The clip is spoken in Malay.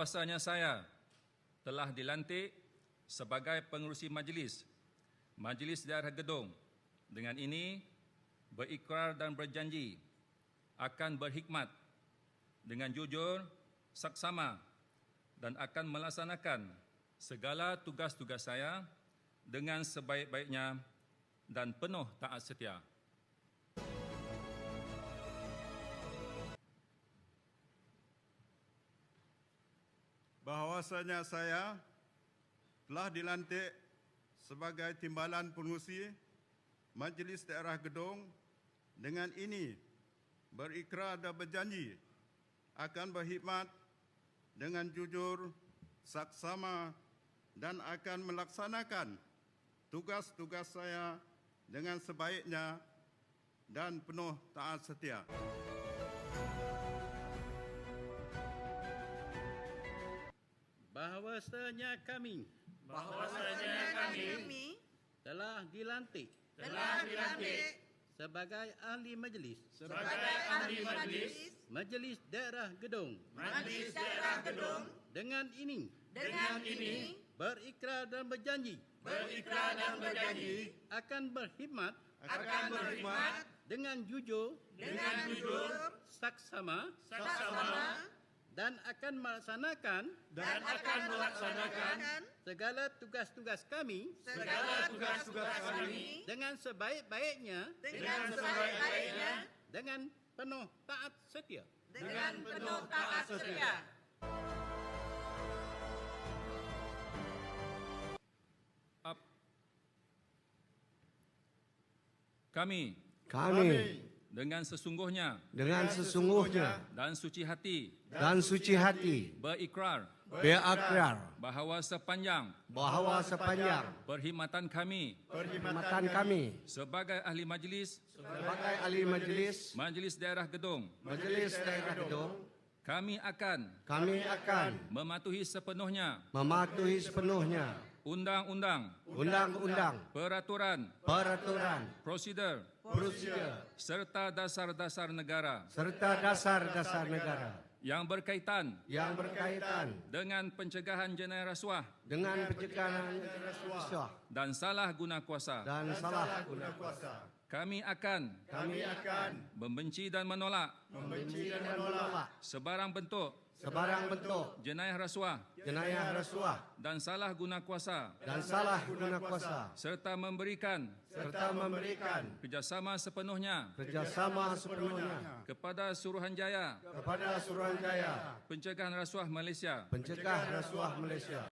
bahawasanya saya telah dilantik sebagai pengerusi majlis Majlis Daerah Gedong. Dengan ini berikrar dan berjanji akan berhikmat dengan jujur, saksama dan akan melaksanakan segala tugas-tugas saya dengan sebaik-baiknya dan penuh taat setia. Bahawasanya saya telah dilantik sebagai timbalan pengurusi Majlis Daerah Gedong dengan ini berikrar dan berjanji akan berkhidmat dengan jujur, saksama dan akan melaksanakan tugas-tugas saya dengan sebaiknya dan penuh taat setia. Bahawasanya kami bahwasanya kami telah dilantik telah dilantik sebagai ahli majlis sebagai ahli majlis Majlis Daerah Gedong Majlis Daerah Gedong dengan ini dengan ini berikrar dan berjanji berikrar dan berjanji akan berkhidmat akan berkhidmat dengan jujur, dengan jujur, saksama saksama dan akan melaksanakan dan akan melaksanakan segala tugas-tugas kami segala tugas-tugas kami dengan sebaik-baiknya dengan sebaik-baiknya dengan penuh taat setia. dengan penuh taat setia. Up. Kami Kami dengan sesungguhnya. Dengan sesungguhnya. dan suci hati. Dan suci hati. Berikrar. Berakrar. Bahawa sepanjang. Bahawa sepanjang. Perkhidmatan kami. Perkhidmatan kami. Sebagai ahli majlis. Sebagai ahli majlis. Majlis Daerah Gedong Majlis Daerah Gedong kami akan. Kami akan. Mematuhi sepenuhnya. Mematuhi sepenuhnya undang-undang, undang-undang, peraturan, peraturan, prosedur prosedur serta dasar-dasar negara. Serta dasar-dasar negara. Yang berkaitan. Yang berkaitan. Dengan pencegahan jenayah rasuah. Dengan pencegahan rasuah. Dan salah guna kuasa. dan salah guna kuasa. Kami akan Kami akan membenci dan menolak. Membenci dan menolak. Sebarang bentuk sebarang bentuk. Jenayah rasuah. Jenayah rasuah. Dan salah guna kuasa. Dan salah guna kuasa. Serta memberikan. Serta memberikan. Kerjasama sepenuhnya. Kerjasama sepenuhnya. Kepada Suruhanjaya. Kepada Suruhanjaya. Pencegahan Rasuah Malaysia. Pencegah rasuah Malaysia.